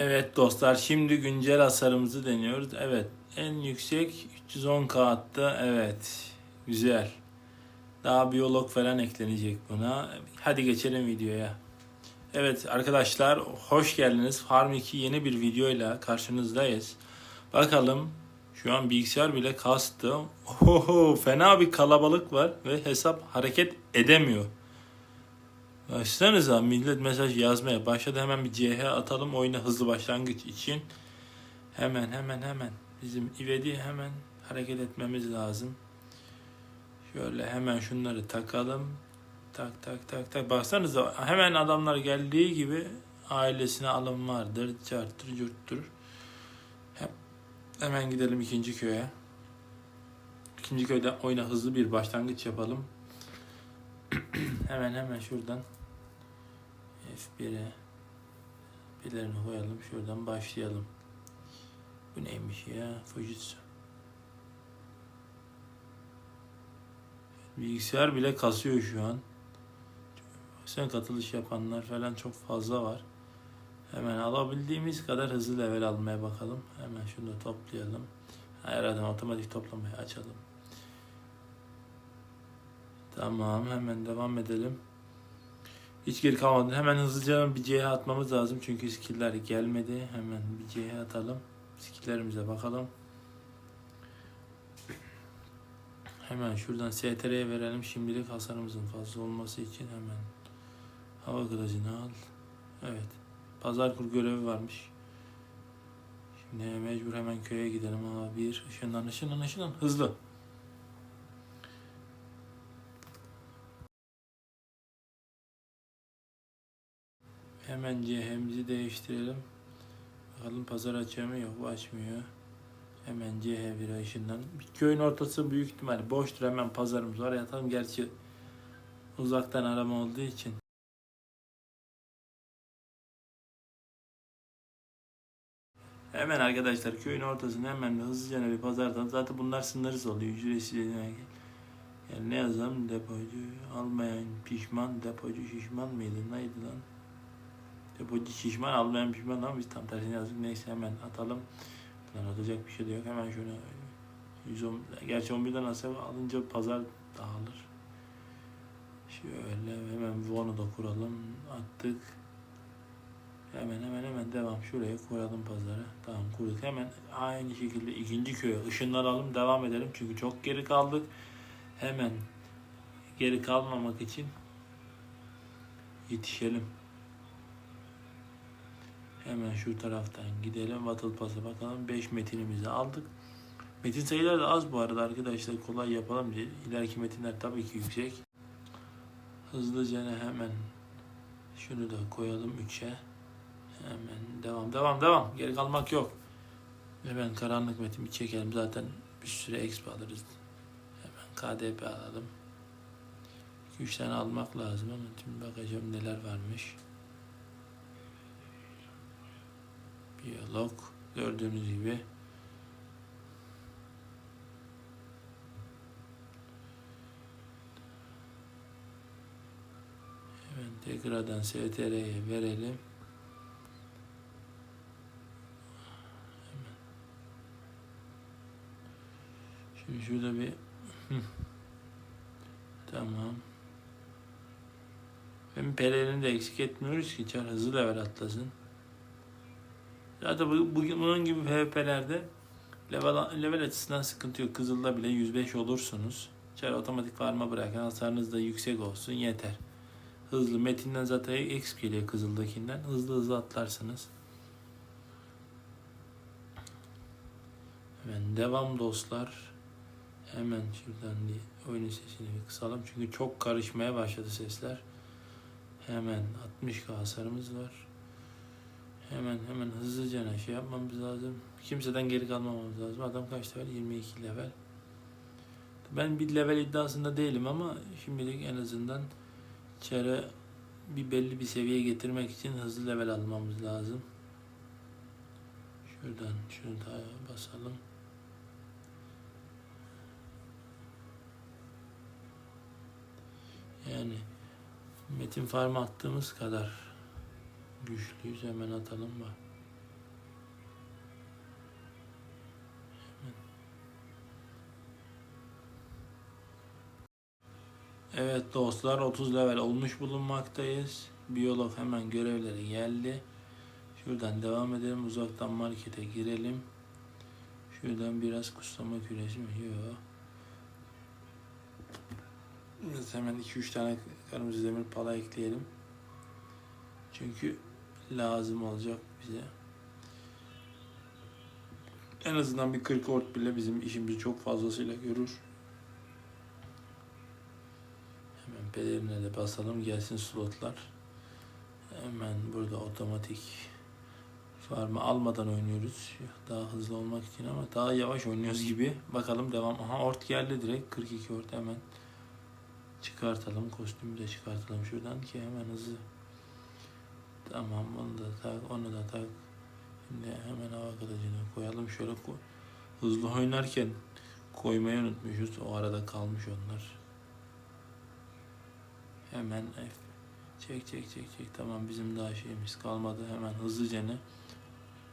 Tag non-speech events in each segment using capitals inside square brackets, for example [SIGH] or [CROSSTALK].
Evet dostlar şimdi güncel hasarımızı deniyoruz. Evet en yüksek 310K attı. Evet güzel. Daha biyolog falan eklenecek buna. Hadi geçelim videoya. Evet arkadaşlar hoş geldiniz. Farm 2 yeni bir videoyla karşınızdayız. Bakalım şu an bilgisayar bile kastı. Oho, fena bir kalabalık var ve hesap hareket edemiyor. Başlarınıza millet mesaj yazmaya başladı. Hemen bir CH atalım oyuna hızlı başlangıç için. Hemen hemen hemen bizim ivedi hemen hareket etmemiz lazım. Şöyle hemen şunları takalım. Tak tak tak tak. Baksanıza hemen adamlar geldiği gibi ailesine alım vardır. Çarttır curttur. Hem- Hemen gidelim ikinci köye. İkinci köyde oyuna hızlı bir başlangıç yapalım. [CLEARS THROAT] hemen hemen şuradan F1'e birlerini koyalım. Şuradan başlayalım. Bu neymiş ya? Fujitsu. Bilgisayar bile kasıyor şu an. Sen katılış yapanlar falan çok fazla var. Hemen alabildiğimiz kadar hızlı level almaya bakalım. Hemen şunu da toplayalım. Her adam otomatik toplamayı açalım. Tamam hemen devam edelim. Hiç geri kalmadı. Hemen hızlıca bir CH atmamız lazım. Çünkü skill'ler gelmedi. Hemen bir CH atalım. Skill'lerimize bakalım. Hemen şuradan STR'ye verelim. Şimdilik hasarımızın fazla olması için hemen hava kılıcını al. Evet. Pazar kur görevi varmış. Şimdi mecbur hemen köye gidelim ama bir ışından ışından ışından hızlı. Hemen CH'mizi değiştirelim. Bakalım pazar açıyor mu? Yok açmıyor. Hemen CH1 ışından. Bir köyün ortası büyük ihtimal boştur. Hemen pazarımız var. Yatalım gerçi uzaktan arama olduğu için. Hemen arkadaşlar köyün ortasında hemen de hızlıca bir pazardan zaten bunlar sınırsız oluyor ücretsiz yani. yani ne yazalım depocu almayan pişman depocu şişman mıydı neydi lan depocu şişman almayan pişman ama biz tam tersini yazdık neyse hemen atalım Lan atacak bir şey de yok hemen şöyle 110 gerçi 11'den hasar alınca pazar dağılır şöyle hemen Von'u da kuralım attık Hemen hemen hemen devam. Şuraya koyalım pazara. Tamam kurduk. Hemen aynı şekilde ikinci köye ışınlanalım. Devam edelim. Çünkü çok geri kaldık. Hemen geri kalmamak için yetişelim. Hemen şu taraftan gidelim. Battle Pass'a bakalım. 5 metinimizi aldık. Metin sayıları da az bu arada arkadaşlar. Kolay yapalım diye. İleriki metinler tabii ki yüksek. Hızlıca hemen şunu da koyalım 3'e. Hemen devam devam devam. Geri kalmak yok. Hemen karanlık metin bir çekelim. Zaten bir sürü exp alırız. Hemen KDP alalım. 2-3 tane almak lazım ama bakacağım neler varmış. Biyolog gördüğünüz gibi. Hemen tekrardan STR'ye verelim. Şimdi şurada bir tamam. Hem pelerini de eksik etmiyoruz ki çar hızlı level atlasın. Zaten bu, bugün bunun gibi PvP'lerde level, level açısından sıkıntı yok. Kızılda bile 105 olursunuz. Çar otomatik farma bırakın. Hasarınız da yüksek olsun yeter. Hızlı. Metinden zaten exp geliyor Kızıl'dakinden. Hızlı hızlı atlarsınız. Hemen devam dostlar. Hemen şuradan bir oyunun sesini bir kısalım. Çünkü çok karışmaya başladı sesler. Hemen 60k hasarımız var. Hemen hemen hızlıca şey yapmamız lazım. Kimseden geri kalmamamız lazım. Adam kaç level? 22 level. Ben bir level iddiasında değilim ama şimdilik en azından çare bir belli bir seviyeye getirmek için hızlı level almamız lazım. Şuradan şunu da basalım. Yani metin farm attığımız kadar Güçlüyüz hemen atalım mı? Evet dostlar 30 level olmuş bulunmaktayız. Biyolog hemen görevleri geldi. Şuradan devam edelim. Uzaktan markete girelim. Şuradan biraz kuslama küresi mi? Yok. Biz hemen 2-3 tane kırmızı demir pala ekleyelim. Çünkü lazım olacak bize. En azından bir 40 ort bile bizim işimizi çok fazlasıyla görür. Hemen pelerine de basalım gelsin slotlar. Hemen burada otomatik farmı almadan oynuyoruz. Daha hızlı olmak için ama daha yavaş oynuyoruz gibi. Bakalım devam. Aha ort geldi direkt. 42 ort hemen çıkartalım. Kostümü de çıkartalım şuradan ki hemen hızlı. Tamam onu da tak, onu da tak. Şimdi hemen hava kılıcını koyalım. Şöyle ko- hızlı oynarken koymayı unutmuşuz. O arada kalmış onlar. Hemen F. Çek çek çek çek. Tamam bizim daha şeyimiz kalmadı. Hemen hızlıca ne?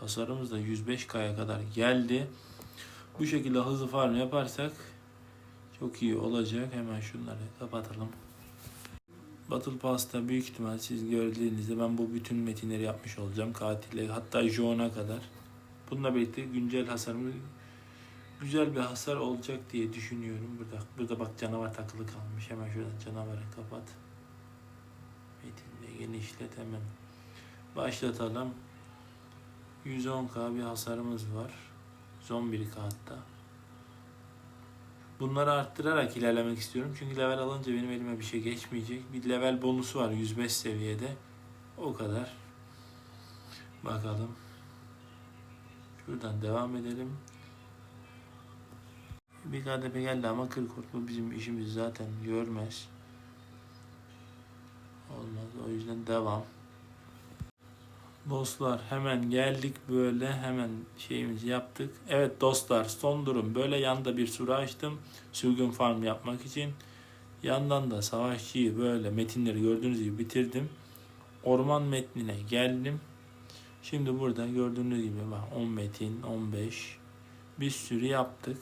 Hasarımız da 105K'ya kadar geldi. Bu şekilde hızlı farm yaparsak çok iyi olacak. Hemen şunları kapatalım. Battle Pass'ta büyük ihtimal siz gördüğünüzde ben bu bütün metinleri yapmış olacağım. Katille hatta John'a kadar. Bununla birlikte güncel hasarımız güzel bir hasar olacak diye düşünüyorum. Burada burada bak canavar takılı kalmış. Hemen şuradan canavarı kapat. Metinle genişlet hemen. Başlatalım. 110k bir hasarımız var. 111k hatta. Bunları arttırarak ilerlemek istiyorum. Çünkü level alınca benim elime bir şey geçmeyecek. Bir level bonusu var 105 seviyede. O kadar. Bakalım. Şuradan devam edelim. Bir KDP geldi ama 40 korkma bizim işimizi zaten görmez. Olmaz. O yüzden devam. Dostlar hemen geldik böyle hemen şeyimizi yaptık. Evet dostlar son durum böyle yanda bir sura açtım sürgün farm yapmak için. Yandan da savaşçıyı böyle metinleri gördüğünüz gibi bitirdim. Orman metnine geldim. Şimdi burada gördüğünüz gibi bak 10 metin 15 bir sürü yaptık.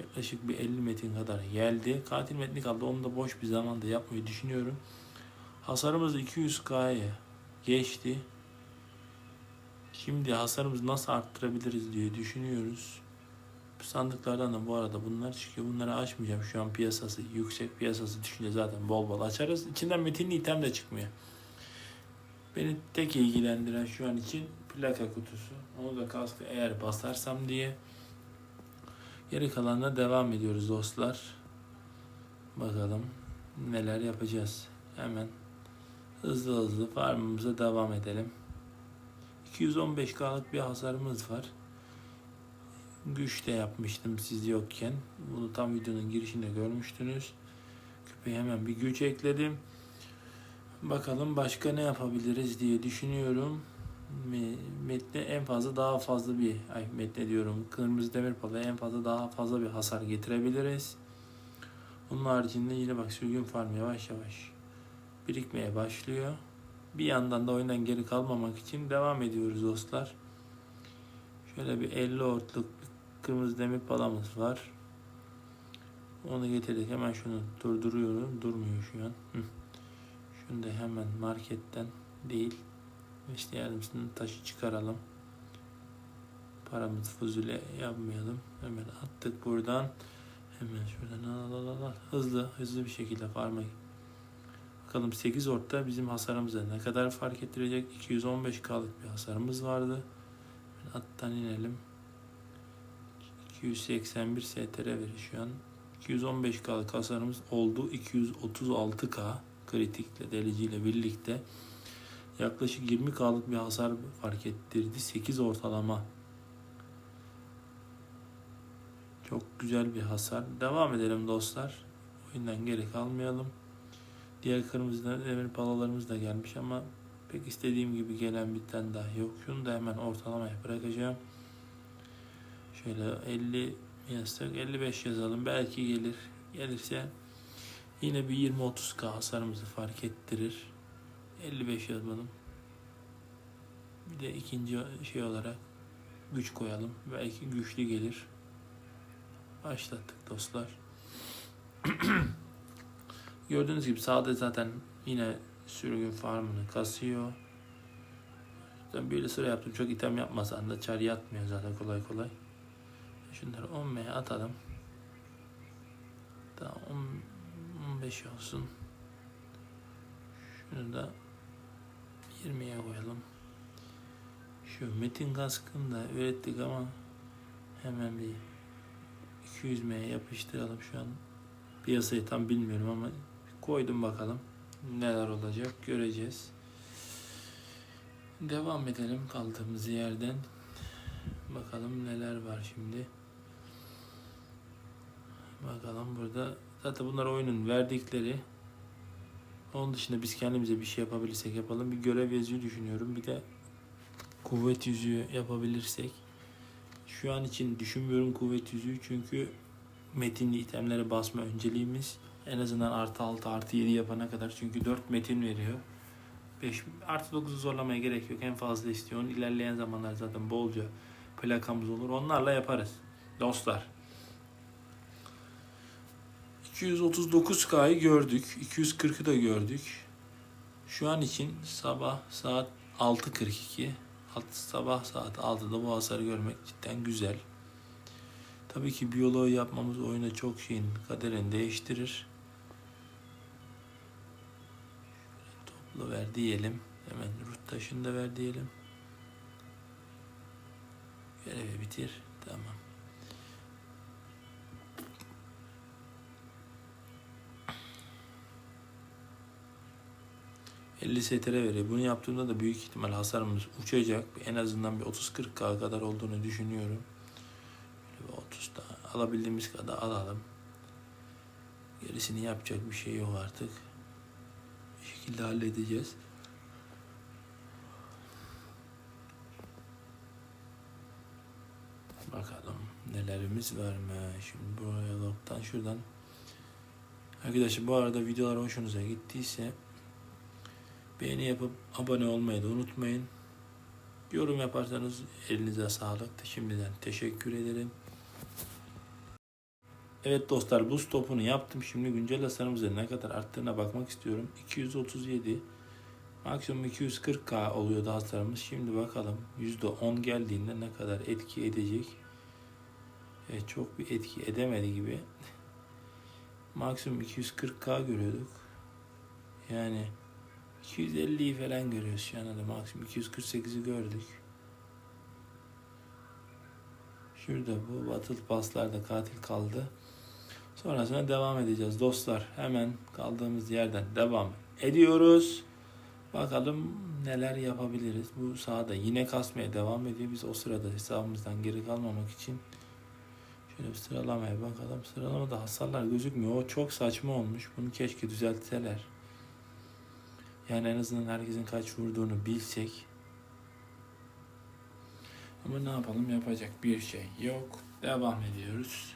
Yaklaşık bir 50 metin kadar geldi. Katil metni kaldı. Onu da boş bir zamanda yapmayı düşünüyorum. Hasarımız 200k'ya geçti. Şimdi hasarımızı nasıl arttırabiliriz diye düşünüyoruz. Bu sandıklardan da bu arada bunlar çıkıyor. Bunları açmayacağım. Şu an piyasası yüksek piyasası düşünce zaten bol bol açarız. İçinden metinli item de çıkmıyor. Beni tek ilgilendiren şu an için plaka kutusu. Onu da kaskı eğer basarsam diye. Geri kalanına devam ediyoruz dostlar. Bakalım neler yapacağız. Hemen hızlı hızlı farmımıza devam edelim. 215K'lık bir hasarımız var. Güç de yapmıştım siz yokken. Bunu tam videonun girişinde görmüştünüz. Küpeye hemen bir güç ekledim. Bakalım başka ne yapabiliriz diye düşünüyorum. Me- Metne en fazla daha fazla bir ay metne diyorum. Kırmızı demir palaya en fazla daha fazla bir hasar getirebiliriz. Onun haricinde yine bak sürgün farm yavaş yavaş birikmeye başlıyor. Bir yandan da oyundan geri kalmamak için devam ediyoruz dostlar. Şöyle bir 50 ortluk kırmızı demir palamız var. Onu getirdik. Hemen şunu durduruyorum. Durmuyor şu an. Hı. Şunu da hemen marketten değil. İşte yardımcısının taşı çıkaralım. Paramızı fuzule yapmayalım. Hemen attık buradan. Hemen şuradan al al al. Hızlı hızlı bir şekilde farma Bakalım 8 orta bizim hasarımıza ne kadar fark ettirecek? 215K'lık bir hasarımız vardı. Attan inelim. 281 STR verir şu an. 215K'lık hasarımız oldu. 236K kritikle deliciyle birlikte yaklaşık 20K'lık bir hasar fark ettirdi. 8 ortalama. Çok güzel bir hasar. Devam edelim dostlar. Oyundan geri kalmayalım. Diğer kırmızı demir palalarımız da gelmiş ama pek istediğim gibi gelen bir tane daha yok. Şunu da hemen ortalamaya bırakacağım. Şöyle 50 yazsak 55 yazalım. Belki gelir. Gelirse yine bir 20-30k hasarımızı fark ettirir. 55 yazalım. Bir de ikinci şey olarak güç koyalım. Belki güçlü gelir. Başlattık dostlar. [CLEARS THROAT] Gördüğünüz gibi sağda zaten yine sürgün farmını kasıyor. Ben böyle sıra yaptım. Çok item yapmasan da çar yatmıyor zaten kolay kolay. Şunları 10M'ye atalım. Daha 10, 15 olsun. Şunu da 20'ye koyalım. Şu metin kaskını da ürettik ama hemen bir 200M'ye yapıştıralım şu an. Piyasayı tam bilmiyorum ama koydum bakalım. Neler olacak göreceğiz. Devam edelim kaldığımız yerden. Bakalım neler var şimdi. Bakalım burada. Zaten bunlar oyunun verdikleri. Onun dışında biz kendimize bir şey yapabilirsek yapalım. Bir görev yazıyı düşünüyorum. Bir de kuvvet yüzüğü yapabilirsek. Şu an için düşünmüyorum kuvvet yüzüğü çünkü metinli itemlere basma önceliğimiz. En azından artı 6 artı 7 yapana kadar. Çünkü 4 metin veriyor. 5 artı 9'u zorlamaya gerek yok. En fazla istiyor. Onun ilerleyen zamanlar zaten bolca plakamız olur. Onlarla yaparız. Dostlar. 239K'yı gördük. 240'ı da gördük. Şu an için sabah saat 6.42. Alt- Sabah saat 6'da bu hasarı görmek cidden güzel. Tabii ki biyoloğu yapmamız oyuna çok şeyin kaderini değiştirir. Toplu ver diyelim. Hemen root taşını da ver diyelim. Görevi bitir. Tamam. ...50 STR veriyor. Bunu yaptığımda da büyük ihtimal hasarımız uçacak. En azından bir 30-40K kadar olduğunu düşünüyorum. Böyle bir 30 daha alabildiğimiz kadar alalım. Gerisini yapacak bir şey yok artık. Şekilde halledeceğiz. Bakalım nelerimiz var mı? Şimdi buraya log'dan şuradan. Arkadaşlar bu arada videolar hoşunuza gittiyse beğeni yapıp abone olmayı da unutmayın. Yorum yaparsanız elinize sağlık. Şimdiden teşekkür ederim. Evet dostlar buz topunu yaptım. Şimdi güncel hasarımızın ne kadar arttığına bakmak istiyorum. 237 maksimum 240k oluyordu hasarımız. Şimdi bakalım %10 geldiğinde ne kadar etki edecek. Evet, çok bir etki edemedi gibi. maksimum 240k görüyorduk. Yani 250'yi falan görüyoruz şu anda maksimum 248'i gördük. Şurada bu battle pass'larda katil kaldı. Sonrasında devam edeceğiz dostlar. Hemen kaldığımız yerden devam ediyoruz. Bakalım neler yapabiliriz. Bu sahada yine kasmaya devam ediyor. Biz o sırada hesabımızdan geri kalmamak için şöyle bir sıralamaya bakalım. Sıralamada hasarlar gözükmüyor. O çok saçma olmuş. Bunu keşke düzeltseler. Yani en azından herkesin kaç vurduğunu bilsek. Ama ne yapalım yapacak bir şey yok. Devam ediyoruz.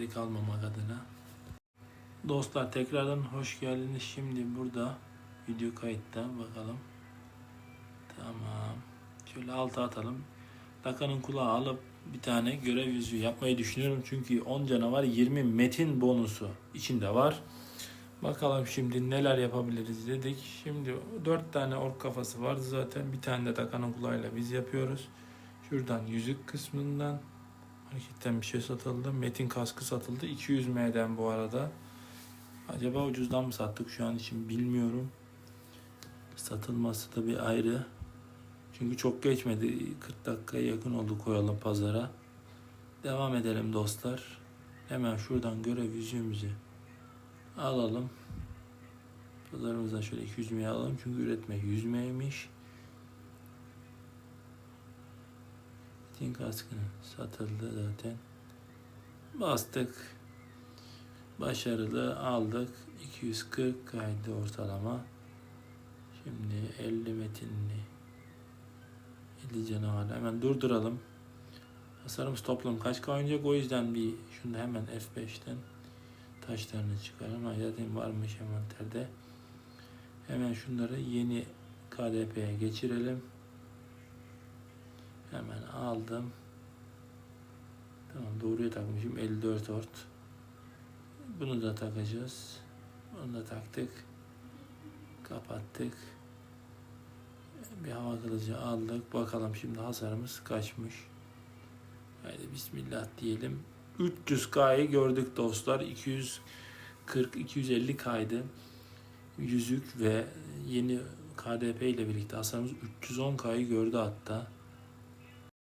Geri kalmamak adına. Dostlar tekrardan hoş geldiniz. Şimdi burada video kayıtta bakalım. Tamam. Şöyle alta atalım. Dakanın kulağı alıp bir tane görev yüzüğü yapmayı düşünüyorum. Çünkü 10 canavar 20 metin bonusu içinde var. Bakalım şimdi neler yapabiliriz dedik. Şimdi 4 tane ork kafası vardı zaten. Bir tane de Dakanın kulağıyla biz yapıyoruz. Şuradan yüzük kısmından Hareketten bir şey satıldı. Metin kaskı satıldı. 200 M'den bu arada. Acaba ucuzdan mı sattık şu an için bilmiyorum. Satılması da bir ayrı. Çünkü çok geçmedi. 40 dakikaya yakın oldu koyalım pazara. Devam edelim dostlar. Hemen şuradan görev yüzüğümüzü alalım. Pazarımızdan şöyle 200 M'ye alalım. Çünkü üretme 100 M'ymiş. Metin kaskını satıldı zaten. Bastık. Başarılı aldık. 240 kaydı ortalama. Şimdi 50 metinli 50 canavar. Hemen durduralım. Hasarımız toplam kaç K o yüzden bir şunu hemen F5'ten taşlarını çıkaralım. Zaten varmış envanterde. Hemen şunları yeni KDP'ye geçirelim. Hemen aldım. Tamam doğruya takmışım. 54 ort. Bunu da takacağız. Onu da taktık. Kapattık. Bir hava kılıcı aldık. Bakalım şimdi hasarımız kaçmış. Haydi bismillah diyelim. 300K'yı gördük dostlar. 240-250 kaydı. Yüzük ve yeni KDP ile birlikte hasarımız 310K'yı gördü hatta.